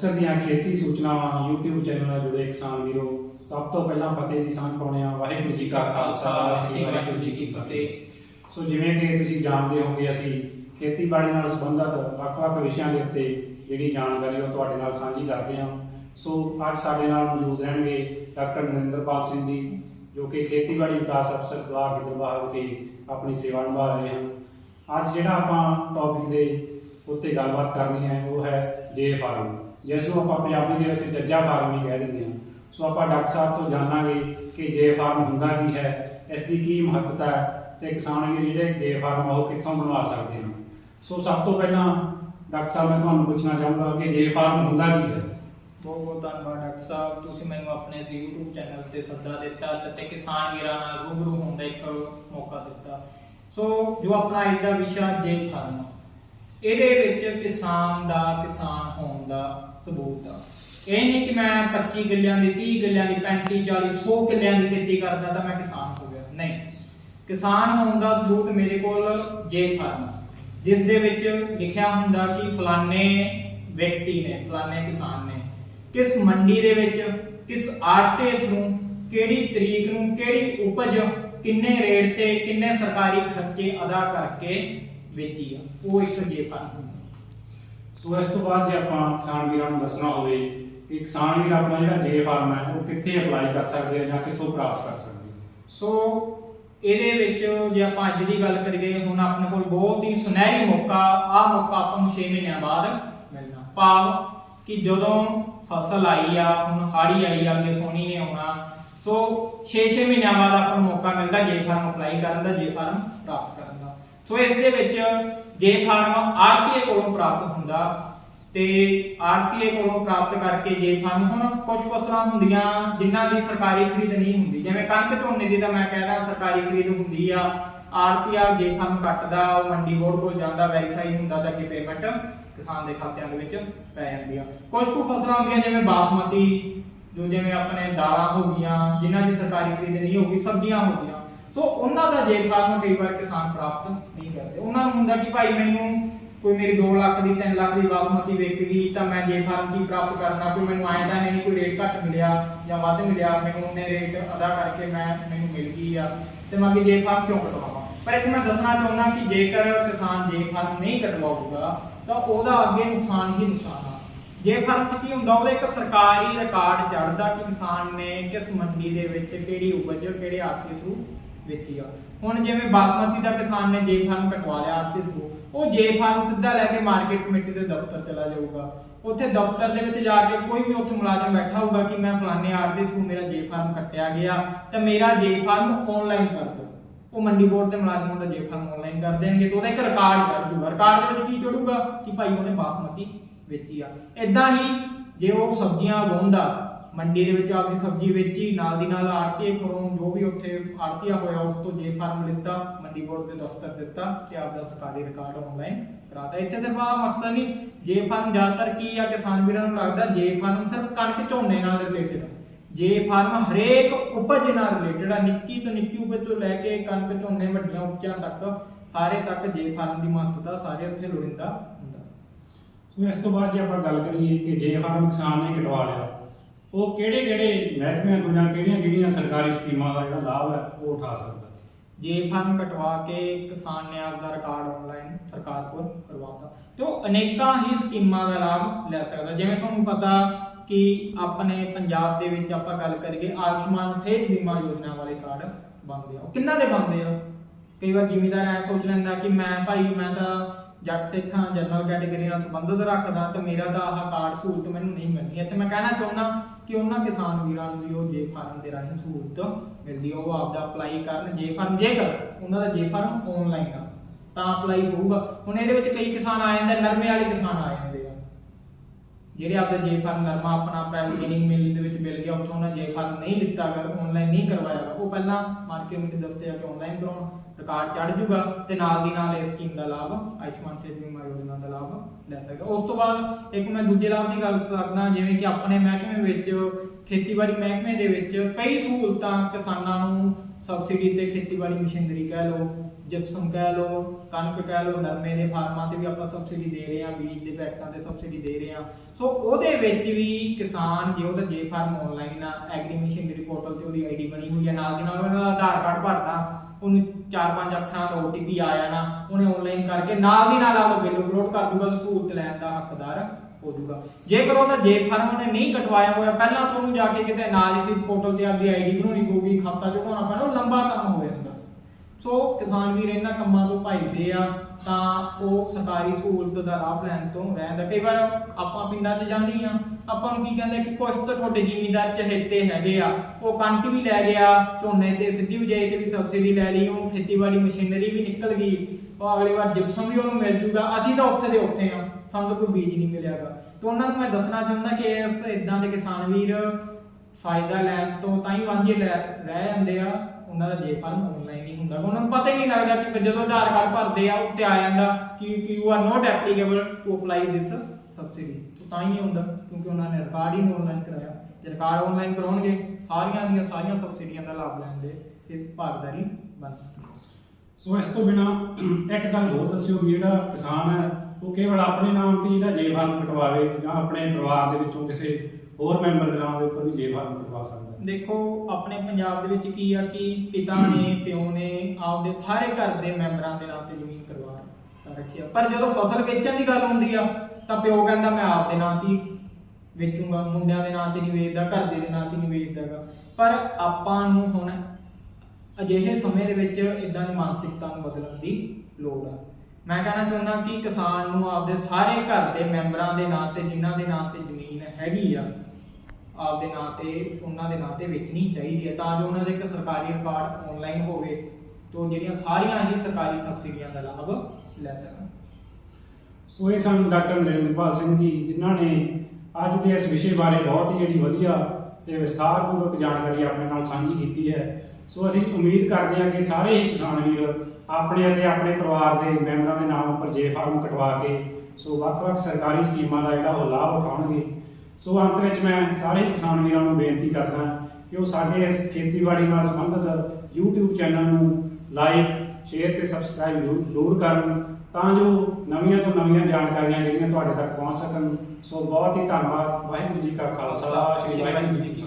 ਮੁਕਤਸਰ ਦੀਆਂ ਖੇਤੀ ਸੂਚਨਾਵਾਂ YouTube ਚੈਨਲ ਨਾਲ ਜੁੜੇ ਕਿਸਾਨ ਵੀਰੋ ਸਭ ਤੋਂ ਪਹਿਲਾਂ ਫਤਿਹ ਦੀ ਸਾਂਝ ਪਾਉਂਦੇ ਆ ਵਾਹਿਗੁਰੂ ਜੀ ਕਾ ਖਾਲਸਾ ਸ੍ਰੀ ਵਾਹਿਗੁਰੂ ਜੀ ਕੀ ਫਤਿਹ। ਸੋ ਜਿਵੇਂ ਕਿ ਤੁਸੀਂ ਜਾਣਦੇ ਹੋਗੇ ਅਸੀਂ ਖੇਤੀਬਾੜੀ ਨਾਲ ਸੰਬੰਧਿਤ ਵੱਖ-ਵੱਖ ਵਿਸ਼ਿਆਂ ਦੇ ਉੱਤੇ ਜਿਹੜੀ ਜਾਣਕਾਰੀ ਉਹ ਤੁਹਾਡੇ ਨਾਲ ਸਾਂਝੀ ਕਰਦੇ ਹਾਂ। ਸੋ ਅੱਜ ਸਾਡੇ ਨਾਲ ਮੌਜੂਦ ਰਹਿਣਗੇ ਡਾਕਟਰ ਨਰਿੰਦਰਪਾਲ ਸਿੰਘ ਜੀ ਜੋ ਕਿ ਖੇਤੀਬਾੜੀ ਵਿਕਾਸ ਅਫਸਰ ਬਲਾਕ ਗਿੱਦੜਬਾਹਾ ਵਿਖੇ ਆਪਣੀ ਸੇਵਾ ਨਿਭਾ ਰਹੇ ਹਨ। ਅੱਜ ਜਿਹੜਾ ਆਪਾਂ ਟੌਪਿਕ ਦੇ ਉੱਤੇ ਗੱਲਬਾਤ ਕਰਨੀ ਹੈ ਉਹ ਹੈ ਜੇ ਫਾਰਮ। ਜਿਸ ਨੂੰ ਆਪਾਂ ਪੰਜਾਬੀ ਦੇ ਵਿੱਚ ਜੱਜਾ ਫਾਰਮ ਹੀ ਕਹਿ ਦਿੰਦੇ ਹਾਂ। ਸੋ ਆਪਾਂ ਡਾਕਟਰ ਸਾਹਿਬ ਤੋਂ ਜਾਣਾਂਗੇ ਕਿ ਜੇ ਫਾਰਮ ਹੁੰਦਾ ਕੀ ਹੈ, ਇਸ ਦੀ ਕੀ ਮਹੱਤਤਾ ਹੈ ਤੇ ਕਿਸਾਨ ਵੀ ਜਿਹੜੇ ਜੇ ਫਾਰਮ ਉਹ ਕਿੱਥੋਂ ਬਣਵਾ ਸਕਦੇ ਹਨ ਸੋ ਸਭ ਤੋਂ ਪਹਿਲਾਂ ਡਾਕਟਰ ਸਾਹਿਬ, ਮੈਂ ਤੁਹਾਨੂੰ ਪੁੱਛਣਾ ਚਾਹੂੰਗਾ ਕਿ ਜੇ ਫਾਰਮ ਹੁੰਦਾ ਕੀ ਹੈ? ਬਹੁਤ ਬਹੁਤ ਧੰਨਵਾਦ ਡਾਕਟਰ ਸਾਹਿਬ। ਤੁਸੀਂ ਮੈਨੂੰ ਆਪਣੇ ਇਸ YouTube ਚੈਨਲ ਤੇ ਸੱਦਾ ਦਿੱਤਾ ਤੇ ਕਿਸਾਨ ਵੀਰਾਂ ਨਾਲ ਰੂਬਰੂ ਹੋਣ ਦਾ ਇੱਕ ਮੌਕਾ ਦਿੱਤਾ। ਸੋ ਜੋ ਆਪਣਾ ਅੱਜ ਦਾ ਵਿਸ਼ਾ ਜੇ ਫਾਰਮ ਇਹਦੇ ਵਿੱਚ ਕਿਸਾਨ ਦਾ ਕਿਸਾਨ ਹੋਣ ਦਾ ਸਬੂਤ। ਆ ਇਹ ਨਹੀਂ ਕਿ ਮੈਂ 25 ਕਿੱਲਿਆਂ ਦੀ 30 ਕਿੱਲਿਆਂ ਦੀ 35 40 100 ਕਿੱਲਿਆਂ ਦੀ ਖੇਤੀ ਕਰਦਾ ਤਾਂ ਮੈਂ ਕਿਸਾਨ ਹੋ ਗਿਆ। ਨਹੀਂ। ਕਿਸਾਨ ਹੋਣ ਦਾ ਸਬੂਤ ਮੇਰੇ ਕੋਲ ਜੇ ਫਾਰਮ। ਆ, ਜਿਸ ਦੇ ਵਿੱਚ ਲਿਖਿਆ ਹੁੰਦਾ ਕਿ ਫਲਾਣੇ ਵਿਅਕਤੀ ਨੇ ਫਲਾਣੇ ਕਿਸਾਨ ਨੇ ਕਿਸ ਮੰਡੀ ਦੇ ਵਿੱਚ ਕਿਸ ਆੜਤੇ ਥਰੂ ਕਿਹੜੀ ਤਰੀਕ ਨੂੰ ਕਿਹੜੀ ਉਪਜ ਕਿੰਨੇ ਰੇਟ ਤੇ ਕਿੰਨੇ ਸਰਕਾਰੀ ਖਰਚੇ ਅਦਾ ਕਰਕੇ ਵੇਚੀ ਆ। ਉਹ ਇੱਕ ਜੇ ਫਾਰਮ ਹੁੰਦਾ। ਸੋ ਇਸ ਤੋਂ ਬਾਅਦ ਜੇ ਆਪਾਂ ਕਿਸਾਨ ਵੀਰਾਂ ਨੂੰ ਦੱਸਣਾ ਹੋਵੇ ਕਿ ਕਿਸਾਨ ਵੀਰ ਆਪਣਾ ਜਿਹੜਾ ਜੇ ਫਾਰਮ ਹੈ, ਉਹ ਕਿੱਥੇ ਅਪਲਾਈ ਕਰ ਸਕਦੇ ਆ ਜਾਂ ਕਿੱਥੋਂ ਪ੍ਰਾਪਤ ਕਰ ਸਕਦੇ ਸੋ ਇਹਦੇ ਵਿੱਚ ਜੇ ਆਪਾਂ ਅੱਜ ਦੀ ਗੱਲ ਕਰੀਏ, ਹੁਣ ਆਪਣੇ ਕੋਲ ਬਹੁਤ ਹੀ ਸੁਨਹਿਰੀ ਮੌਕਾ ਆ ਮੌਕਾ ਆਪਾਂ ਨੂੰ 6 ਮਹੀਨਿਆਂ ਬਾਅਦ ਮਿਲਣਾ। ਭਾਵ ਕਿ ਜਦੋਂ ਫਸਲ ਆਈ ਆ, ਹੁਣ ਹਾੜੀ ਆਈ ਆ, ਅੱਗੇ ਸੋਣੀ ਨੇ ਆਉਣਾ। ਸੋ 6-6 ਮਹੀਨਿਆਂ ਬਾਅਦ ਆਪਾਂ ਨੂੰ ਮੌਕਾ ਮਿਲਦਾ ਜੇ ਫਾਰਮ ਅਪਲਾਈ ਕਰਨ ਦਾ ਜੇ ਫਾਰਮ ਪ੍ਰਾਪਤ ਕਰਨ ਦਾ। ਸੋ ਇਸ ਦੇ ਵਿੱਚ ਜੇ ਫਾਰਮ ਆਰਟੀਏ ਕੋਲੋਂ ਪ੍ਰਾਪਤ ਹੁੰਦਾ ਤੇ ਆਰਟੀਏ ਕੋਲੋਂ ਪ੍ਰਾਪਤ ਕਰਕੇ ਜੇ ਫਾਰਮ ਹੁਣ ਕੁਝ ਫਸਲਾਂ ਹੁੰਦੀਆਂ ਜਿਨ੍ਹਾਂ ਦੀ ਸਰਕਾਰੀ ਖਰੀਦ ਨਹੀਂ ਹੁੰਦੀ, ਜਿਵੇਂ ਕਣਕ ਝੋਨੇ ਦੀ ਤਾਂ ਮੈਂ ਕਹਿੰਦਾ ਸਰਕਾਰੀ ਖਰੀਦ ਹੁੰਦੀ ਆ ਆਰਟੀਆ ਜੇ ਫਾਰਮ ਕੱਟਦਾ, ਉਹ ਮੰਡੀ ਬੋਰਡ ਕੋਲ ਜਾਂਦਾ ਵੈਰੀਫਾਈ ਹੁੰਦਾ ਤਾਂ ਕਿ ਪੇਮੈਂਟ ਕਿਸਾਨ ਦੇ ਖਾਤਿਆਂ ਦੇ ਵਿੱਚ ਪੈ ਜਾਂਦੀ ਆ। ਕੁਝ ਕੁ ਫਸਲਾਂ ਹੁੰਦੀਆਂ ਜਿਵੇਂ ਬਾਸਮਤੀ, ਜੋ ਜਿਵੇਂ ਆਪਣੇ ਦਾਲਾਂ ਹੋ ਗਈਆਂ, ਜਿਨ੍ਹਾਂ ਦੀ ਸਰਕਾਰੀ ਖਰੀਦ ਨਹੀਂ ਹੋਗੀ ਸਬਜ਼ੀਆਂ ਹੋ ਗਈਆਂ। ਸੋ ਉਹਨਾਂ ਦਾ ਜੇ ਫਾਰਮ ਕਈ ਵਾਰ ਕਿਸਾਨ ਪ੍ਰਾਪਤ ਨਹੀਂ ਉਹਨਾਂ ਨੂੰ ਹੁੰਦਾ ਕਿ ਭਾਈ ਮੈਨੂੰ ਕੋਈ ਮੇਰੀ 2 ਲੱਖ ਦੀ 3 ਲੱਖ ਦੀ ਬਾਸਮਤੀ ਵਿਕ ਗਈ ਤਾਂ ਮੈਂ ਜੇ ਫਾਰਮ ਕੀ ਪ੍ਰਾਪਤ ਕਰਨਾ, ਕੋਈ ਮੈਨੂੰ ਆਇਆ ਤਾਂ ਨਹੀਂ, ਕੋਈ ਰੇਟ ਘੱਟ ਮਿਲਿਆ ਜਾਂ ਵੱਧ ਮਿਲਿਆ, ਮੈਨੂੰ ਉਹਨੇ ਰੇਟ ਅਦਾ ਕਰਕੇ ਮੈਂ ਮੈਨੂੰ ਮਿਲ ਗਈ ਆ। ਤੇ ਮੈਂ ਕਿ ਜੇ ਫਾਰਮ ਕਿਉਂ ਕਟਵਾਵਾਂ? ਪਰ ਇੱਥੇ ਮੈਂ ਦੱਸਣਾ ਚਾਹੁੰਦਾ ਕਿ ਜੇਕਰ ਕਿਸਾਨ ਜੇ ਫਾਰਮ ਨਹੀਂ ਕਟਵਾਊਗਾ, ਤਾਂ ਉਹਦਾ ਅੱਗੇ ਨੁਕਸਾਨ ਹੀ ਨੁਕਸਾਨ ਆ। ਜੇ ਫਰਮ 'ਚ ਕੀ ਹੁੰਦਾ, ਉਹਦਾ ਇੱਕ ਸਰਕਾਰੀ ਰਿਕਾਰਡ ਚੜਦਾ ਕਿ ਕਿਸਾਨ ਨੇ ਕਿਸ ਮੰਡੀ ਦੇ ਵਿੱਚ ਕਿਹੜੀ ਉਪਜ, ਕਿਹੜੇ ਆੜਤੀ ਥਰੂ ਵੇਚੀ ਆ। ਹੁਣ ਜਿਵੇਂ ਬਾਸਮਤੀ ਦਾ ਕਿਸਾਨ ਨੇ ਜੇ ਫਾਰਮ ਕਟਵਾ ਲਿਆ ਆੜਤੀ ਥਰੂ ਉਹ ਜੇ ਫਾਰਮ ਸਿੱਧਾ ਲੈ ਕੇ ਮਾਰਕੀਟ ਕਮੇਟੀ ਦੇ ਦਫ਼ਤਰ ਚਲਾ ਜਾਊਗਾ। ਉੱਥੇ ਦਫ਼ਤਰ ਦੇ ਵਿੱਚ ਜਾ ਕੇ ਕੋਈ ਵੀ ਉੱਥੇ ਮੁਲਾਜ਼ਮ ਬੈਠਾ ਹੋਊਗਾ ਕਿ ਮੈਂ ਫਲਾਣੇ ਆੜਤੀ ਥਰੂ ਮੇਰਾ ਜੇ ਫਾਰਮ ਕੱਟਿਆ ਗਿਆ, ਤਾਂ ਮੇਰਾ ਜੇ ਫਾਰਮ ਆਨਲਾਈਨ ਕਰ ਦਿਓ। ਉਹ ਮੰਡੀ ਬੋਰਡ ਦੇ ਮੁਲਾਜ਼ਮਾਂ ਦਾ ਜੇ ਫਾਰਮ ਆਨਲਾਈਨ ਕਰ ਦੇਣਗੇ ਤਾਂ ਉਹਦਾ ਇੱਕ ਰਿਕਾਰਡ ਚੜ ਜੂਗਾ ਰਿਕਾਰਡ ਦੇ ਵਿੱਚ ਕੀ ਚੜੂਗਾ ਕਿ ਭਾਈ ਉਹਨੇ ਬਾਸਮਤੀ ਵੇਚੀ ਆ। ਇਦਾਂ ਹੀ ਜੇ ਉਹ ਸਬਜ਼ੀਆਂ ਉਗਾਉਂਦਾ ਮੰਡੀ ਦੇ ਵਿੱਚ ਆਪਣੀ ਸਬਜ਼ੀ ਵੇਚੀ, ਨਾਲ ਦੀ ਨਾਲ ਆੜਤੀਏ ਕੋਲੋਂ ਜੋ ਵੀ ਉੱਥੇ ਆੜਤੀਆ ਹੋਇਆ, ਉਸ ਤੋਂ ਜੇ ਫਾਰਮ ਲਿੱਤਾ, ਮੰਡੀ ਬੋਰਡ ਦੇ ਦਫ਼ਤਰ ਦਿੱਤਾ ਤੇ ਆਪਦਾ ਸਰਕਾਰੀ ਰਿਕਾਰਡ ਆਨਲਾਈਨ ਕਰਾਤਾ। ਇੱਥੇ ਤੇ ਬਾ ਮਕਸਦ ਨਹੀਂ, ਜੇ ਫਾਰਮ ਜ਼ਿਆਦਾਤਰ ਕੀ ਆ, ਕਿਸਾਨ ਵੀਰਾਂ ਨੂੰ ਲੱਗਦਾ, ਜੇ ਫਾਰਮ ਸਿਰਫ ਕਣਕ ਝੋਨੇ ਨਾਲ ਰਿਲੇਟਡ ਜੇ ਫਾਰਮ ਹਰੇਕ ਉਪਜ ਨਾਲ ਰਿਲੇਟਡ ਆ, ਨਿੱਕੀ ਤੋਂ ਨਿੱਕੀ ਉਪਜ ਤੋਂ ਲੈ ਕੇ ਕਣਕ ਝੋਨੇ ਵੱਡੀਆਂ ਉਪਜਾਂ ਤੱਕ, ਸਾਰੇ ਤੱਕ ਜੇ ਫਾਰਮ ਦੀ ਮਹੱਤਤਾ ਸਾਰੇ ਉੱਥੇ ਲੋੜੀਂਦਾ ਹੁੰਦਾ। ਸੋ ਇਸ ਤੋਂ ਬਾਅਦ ਜੇ ਆਪਾਂ ਗੱਲ ਕਰੀਏ ਕਿ ਜੇ ਫਾਰਮ ਕਿਸਾਨ ਨੇ ਕਟਵਾ ਲਿਆ ਉਹ ਕਿਹੜੇ ਕਿਹੜੇ ਮਹਿਕਮਿਆਂ ਤੋਂ ਜਾਂ ਕਿਹੜੀਆਂ ਕਿਹੜੀਆਂ ਸਰਕਾਰੀ ਸਕੀਮਾਂ ਦਾ ਜਿਹੜਾ ਲਾਭ ਹੈ, ਉਹ ਉਠਾ ਸਕਦਾ? ਜੇ ਫਾਰਮ ਕਟਵਾ ਕੇ ਕਿਸਾਨ ਨੇ ਆਪਦਾ ਰਿਕਾਰਡ ਆਨਲਾਈਨ ਸਰਕਾਰ ਕੋਲ ਕਰਵਾਤਾ ਤੇ ਉਹ ਅਨੇਕਾਂ ਹੀ ਸਕੀਮਾਂ ਦਾ ਲਾਭ ਲੈ ਸਕਦਾ। ਜਿਵੇਂ ਤੁਹਾਨੂੰ ਪਤਾ ਕਿ ਆਪਣੇ ਪੰਜਾਬ ਦੇ ਵਿੱਚ ਆਪਾਂ ਗੱਲ ਕਰੀਏ, ਆਯੁਸ਼ਮਾਨ ਸਿਹਤ ਬੀਮਾ ਯੋਜਨਾ ਵਾਲੇ ਕਾਰਡ ਬਣਦੇ ਆ। ਉਹ ਕਿੰਨਾ ਦੇ ਬਣਦੇ ਆ? ਕਈ ਵਾਰ ਜ਼ਿਮੀਦਾਰ ਐ ਸੋਚ ਲੈਂਦਾ ਕਿ ਮੈਂ ਭਾਈ, ਮੈਂ ਤਾਂ ਜੱਟ ਸਿੱਖ ਜਨਰਲ ਕੈਟਾਗਰੀ ਨਾਲ ਸੰਬੰਧਿਤ ਰੱਖਦਾ, ਤੇ ਮੇਰਾ ਤਾਂ ਆਹ ਕਾਰਡ ਸਹੂਲਤ ਮੈਨੂੰ ਨਹੀਂ ਮਿਲਣੀ ਇੱਥੇ ਮੈਂ ਕਹਿਣਾ ਚਾਹੁੰਦਾ ਕਿ ਉਹਨਾਂ ਕਿਸਾਨ ਵੀਰਾਂ ਨੂੰ ਵੀ ਉਹ ਜੇ ਫਾਰਮ ਦੇ ਰਾਹੀਂ ਸਹੂਲਤ ਮਿਲਦੀ ਆ, ਉਹ ਆਪਦਾ ਅਪਲਾਈ ਕਰਨ ਜੇ ਫਾਰਮ ਜੇਕਰ ਉਹਨਾਂ ਦਾ ਜੇ ਫਾਰਮ ਆਨਲਾਈਨ ਆ। ਤਾਂ ਅਪਲਾਈ ਹੋਊਗਾ। ਹੁਣ ਇਹਦੇ ਵਿੱਚ ਕਈ ਕਿਸਾਨ ਆ ਜਾਂਦੇ ਨਰਮੇ ਵਾਲੇ ਕਿਸਾਨ ਆ ਜਾਂਦੇ ਆ। ਜਿਹੜੇ ਆਪਦਾ ਜੇ ਫਾਰਮ ਨਰਮਾ ਆਪਣਾ ਪ੍ਰਾਈਵੇਟ ਗੇਨਿੰਗ ਮਿਲ ਦੇ ਵਿੱਚ ਮਿਲ ਗਿਆ, ਉੱਥੋਂ ਉਹਨਾਂ ਜੇ ਫਾਰਮ ਨਹੀਂ ਦਿੱਤਾ ਅਗਰ ਆਨਲਾਈਨ ਨਹੀਂ ਕਰਵਾਇਆ, ਉਹ ਪਹਿਲਾਂ ਮਾਰਕੀਟ ਕਮੇਟੀ ਦਫ਼ਤਰ ਆ ਕੇ ਆਨਲਾਈਨ ਕਰਾਉਣ ਰਿਕਾਰਡ ਚੜ ਜੂਗਾ ਤੇ ਨਾਲ ਦੀ ਨਾਲ ਇਸ ਸਕੀਮ ਦਾ ਲਾਭ, ਆਯੁਸ਼ਮਾਨ ਸਿਹਤ ਬੀਮਾ ਯੋਜਨਾ ਦਾ ਲਾਭ ਲੈ ਸਕਦਾ। ਉਸ ਤੋਂ ਬਾਅਦ ਇੱਕ ਮੈਂ ਦੂਜੇ ਲਾਭ ਦੀ ਗੱਲ ਕਰਦਾ, ਜਿਵੇਂ ਕਿ ਆਪਣੇ ਮਹਿਕਮੇ ਵਿੱਚ ਖੇਤੀਬਾੜੀ ਮਹਿਕਮੇ ਦੇ ਵਿੱਚ ਕਈ ਸਹੂਲਤਾਂ ਕਿਸਾਨਾਂ ਨੂੰ ਸਬਸਿਡੀ ਤੇ ਖੇਤੀਬਾੜੀ ਮਸ਼ੀਨਰੀ ਕਹਿ ਲਓ ਜਿਪਸਮ ਕਹਿ ਲਓ, ਕਣਕ ਕਹਿ ਲਓ, ਨਰਮੇ ਦੇ ਫਾਰਮਾਂ ਤੇ ਵੀ ਆਪਾਂ ਸਬਸਿਡੀ ਦੇ ਰਹੇ ਹਾਂ, ਬੀਜ ਦੇ ਪੈਕਟਾਂ ਤੇ ਸਬਸਿਡੀ ਦੇ ਰਹੇ ਹਾਂ। ਸੋ ਉਹਦੇ ਵਿੱਚ ਵੀ ਕਿਸਾਨ ਜੇ ਉਹਦਾ ਜੇ ਫਾਰਮ ਆਨਲਾਈਨ ਆ ਐਗਰੀ ਮਸ਼ੀਨਰੀ ਪੋਰਟਲ ਤੇ ਉਹਦੀ ਆਈਡੀ ਬਣੀ ਹੋਈ ਹੈ ਨਾਲ ਦੀ ਨਾਲ ਉਹਨਾਂ ਦਾ ਆਧਾਰ ਕਾਰਡ ਭਰਦਾ, ਉਹਨੂੰ ਚਾਰ ਪੰਜ ਅੱਖਰਾਂ ਦਾ OTP ਆ ਜਾਣਾ, ਉਹਨੇ ਆਨਲਾਈਨ ਕਰਕੇ ਨਾਲ ਦੀ ਨਾਲ ਆਪਦਾ ਬਿੱਲ ਅਪਲੋਡ ਕਰ ਦੂਗਾ ਤੇ ਸਹੂਲਤ ਲੈਣ ਦਾ ਹੱਕਦਾਰ। ਹੋ ਜਾਊਗਾ। ਜੇਕਰ ਉਹਦਾ ਜੇ ਫਾਰਮ ਉਹਨੇ ਨਹੀਂ ਕਟਵਾਇਆ ਹੋਇਆ, ਪਹਿਲਾਂ ਤੋਂ ਉਹਨੂੰ ਜਾ ਕੇ ਕਿਤੇ ਨਾਲ ਪੋਰਟਲ ਤੇ ਆਪਦੀ ਆਈਡੀ ਬਣਾਉਣੀ ਪਊਗੀ, ਖਾਤਾ ਚੁਕਾਉਣਾ ਪੈਣਾ, ਉਹ ਲੰਬਾ ਕੰਮ ਹੋ ਜਾਂਦਾ। ਸੋ ਕਿਸਾਨ ਵੀਰ, ਇਹਨਾਂ ਕੰਮਾਂ ਤੋਂ ਭਜਦੇ ਆ, ਤਾਂ ਉਹ ਸਰਕਾਰੀ ਸਹੂਲਤ ਦਾ ਲਾਭ ਲੈਣ ਤੋਂ ਰਹਿੰਦਾ। ਕਈ ਵਾਰ ਆਪਾਂ ਪਿੰਡਾਂ 'ਚ ਜਾਂਦੇ ਆ ਆਪਾਂ ਨੂੰ ਕੀ ਕਹਿੰਦੇ ਕਿ ਕੁਝ ਤਾਂ ਤੁਹਾਡੇ ਜ਼ਿਮੀਂਦਾਰ ਚਹੇਤੇ ਹੈਗੇ ਆ। ਉਹ ਕਣਕ ਵੀ ਲੈ ਗਿਆ, ਝੋਨੇ ਤੇ ਸਿੱਧੀ ਬਿਜਾਈ ਤੇ ਵੀ ਸਬਸਿਡੀ ਲੈ ਲਈ, ਉਹ ਖੇਤੀਬਾੜੀ ਮਸ਼ੀਨਰੀ ਵੀ ਨਿਕਲ ਗਈ, ਉਹ ਅਗਲੀ ਵਾਰ ਜਿਪਸਮ ਵੀ ਉਹਨੂੰ ਮਿਲ ਜੂਗਾ, ਅਸੀਂ ਤਾਂ ਉੱਥੇ ਦੇ ਉੱਥੇ ਆ ਸਾਨੂੰ ਕੋਈ ਬੀਜ ਨਹੀਂ ਮਿਲਿਆਗਾ। ਤਾਂ ਉਹਨਾਂ ਨੂੰ ਮੈਂ ਦੱਸਣਾ ਚਾਹੁੰਦਾ ਕਿ ਇਸ ਇਦਾਂ ਦੇ ਕਿਸਾਨ ਵੀਰ ਫਾਇਦਾ ਲੈਣ ਤੋਂ ਤਾਂ ਹੀ ਵਾਂਝੇ ਲੈ, ਰਹਿ ਜਾਂਦੇ ਆ। ਉਹਨਾਂ ਦਾ ਜੇ ਫਾਰਮ ਆਨਲਾਈਨ ਨਹੀਂ ਹੁੰਦਾ। ਉਹਨਾਂ ਨੂੰ ਪਤਾ ਹੀ ਨਹੀਂ ਲੱਗਦਾ ਕਿ ਜਦੋਂ ਆਧਾਰ ਕਾਰਡ ਭਰਦੇ ਆ, ਉੱਤੇ ਆ ਜਾਂਦਾ ਕਿ you are not applicable to apply this subsidy ਤਾਂ ਹੀ ਹੁੰਦਾ, ਕਿਉਂਕਿ ਉਹਨਾਂ ਨੇ ਰਿਕਾਰਡ ਹੀ ਆਨਲਾਈਨ ਕਰਾਇਆ। ਜੇ ਰਿਕਾਰਡ ਆਨਲਾਈਨ ਕਰਾਉਣਗੇ, ਸਾਰੀਆਂ ਦੀਆਂ ਸਾਰੀਆਂ ਸਬਸਿਡੀਆਂ ਦਾ ਲਾਭ ਲੈਣ ਤੇ ਭਾਗਦਾਰੀ ਬਣ ਸੋ ਇਸ ਤੋਂ ਬਿਨਾ ਇੱਕ ਗੱਲ ਹੋਰ ਦੱਸਿਓ ਵੀ ਜਿਹੜਾ ਕਿਸਾਨ ਹੈ ਉਹ ਕੇਵਲ ਆਪਣੇ ਨਾਮ ਤੇ ਜਿਹੜਾ ਜੇ ਫਾਰਮ ਕਟਵਾਵੇ, ਜਾਂ ਆਪਣੇ ਪਰਿਵਾਰ ਦੇ ਵਿੱਚੋਂ ਕਿਸੇ ਹੋਰ ਮੈਂਬਰ ਦੇ ਨਾਮ ਦੇ ਉੱਪਰ ਵੀ ਜੇ ਫਾਰਮ ਕਟਵਾ ਸਕਦਾ ਹੈ। ਦੇਖੋ, ਆਪਣੇ ਪੰਜਾਬ ਦੇ ਵਿੱਚ ਕੀ ਆ ਕਿ ਪਿਤਾ ਨੇ, ਪਿਓ ਨੇ ਆਪਦੇ ਸਾਰੇ ਘਰ ਦੇ ਮੈਂਬਰਾਂ ਦੇ ਨਾਮ ਤੇ ਜ਼ਮੀਨ ਕਰਵਾ ਰੱਖੀ ਆ। ਪਰ ਜਦੋਂ ਫਸਲ ਵੇਚਣ ਦੀ ਗੱਲ ਹੁੰਦੀ ਆ, ਤਾਂ ਪਿਓ ਕਹਿੰਦਾ, ਮੈਂ ਆਪਦੇ ਨਾਂ ਤੇ ਵੇਚੂਗਾ, ਮੁੰਡਿਆਂ ਦੇ ਨਾਂ ਤੇ ਨਹੀਂ ਵੇਚਦਾ, ਘਰ ਦੇ ਨਾਂ ਤੇ ਨਹੀਂ ਵੇਚਦਾਗਾ। ਪਰ ਆਪਾਂ ਨੂੰ ਹੁਣ ਅਜਿਹੇ ਸਮੇਂ ਦੇ ਵਿੱਚ ਇਦਾਂ ਦੀ ਮਾਨਸਿਕਤਾ ਨੂੰ ਬਦਲਣ ਦੀ ਲੋੜ ਆ। ਮੈਂ ਕਹਿਣਾ ਚਾਹੁੰਦਾ ਕਿ ਕਿਸਾਨ ਨੂੰ ਆਪਦੇ ਸਾਰੇ ਘਰ ਦੇ ਮੈਂਬਰਾਂ ਦੇ ਨਾਂ ਤੇ, ਜਿਨ੍ਹਾਂ ਦੇ ਨਾਂ ਤੇ ਜ਼ਮੀਨ ਹੈਗੀ ਆ, ਆਪਦੇ ਨਾਂ ਤੇ, ਉਹਨਾਂ ਦੇ ਨਾਂ ਤੇ ਵੇਚਣੀ ਚਾਹੀਦੀ ਹੈ ਤਾਂ ਜੋ ਉਹਨਾਂ ਦੇ ਇੱਕ ਸਰਕਾਰੀ ਰਿਕਾਰਡ ਆਨਲਾਈਨ ਹੋਵੇ, ਤੋਂ ਜਿਹੜੀਆਂ ਸਾਰੀਆਂ ਹੀ ਸਰਕਾਰੀ ਸਬਸਿਡੀਆਂ ਦਾ ਲਾਭ ਲੈ ਸਕਣ। ਸੋ ਇਹ ਸਨ ਡਾਕਟਰ ਨਰਿੰਦਰਪਾਲ ਸਿੰਘ ਜੀ, ਜਿਨ੍ਹਾਂ ਨੇ ਅੱਜ ਦੇ ਇਸ ਵਿਸ਼ੇ ਬਾਰੇ ਬਹੁਤ ਹੀ ਜਿਹੜੀ ਵਧੀਆ ਤੇ ਵਿਸਥਾਰਪੂਰਵਕ ਜਾਣਕਾਰੀ ਆਪਣੇ ਨਾਲ ਸਾਂਝੀ ਕੀਤੀ ਹੈ। ਸੋ ਅਸੀਂ ਉਮੀਦ ਕਰਦੇ ਹਾਂ ਕਿ ਸਾਰੇ ਹੀ ਕਿਸਾਨ ਵੀਰ ਆਪਣੇ ਅਤੇ ਆਪਣੇ ਪਰਿਵਾਰ ਦੇ ਮੈਂਬਰਾਂ ਦੇ ਨਾਮ ਉੱਪਰ ਜੇ ਫਾਰਮ ਕਟਵਾ ਕੇ ਸੋ ਵੱਖ-ਵੱਖ ਸਰਕਾਰੀ ਸਕੀਮਾਂ ਦਾ ਜਿਹੜਾ ਉਹ ਲਾਭ ਉਠਾਉਣਗੇ। ਸੋ ਅੰਤ ਵਿੱਚ ਮੈਂ ਸਾਰੇ ਕਿਸਾਨ ਵੀਰਾਂ ਨੂੰ ਬੇਨਤੀ ਕਰਦਾ ਕਿ ਉਹ ਸਾਡੇ ਇਸ ਖੇਤੀਬਾੜੀ ਨਾਲ ਸੰਬੰਧਿਤ YouTube ਚੈਨਲ ਨੂੰ ਲਾਈਕ ਸ਼ੇਅਰ ਤੇ ਸਬਸਕ੍ਰਾਈਬ ਜ਼ਰੂਰ ਕਰਨ ਤਾਂ ਜੋ ਨਵੀਆਂ ਤੋਂ ਨਵੀਆਂ ਜਾਣਕਾਰੀਆਂ ਜਿਹੜੀਆਂ ਤੁਹਾਡੇ ਤੱਕ ਪਹੁੰਚ ਸਕਣ। ਸੋ ਬਹੁਤ ਹੀ ਧੰਨਵਾਦ। ਵਾਹਿਗੁਰੂ ਜੀ ਕਾ ਖਾਲਸਾ ਸ੍ਰੀ ਵਾਹਿਗੁਰੂ ਜੀ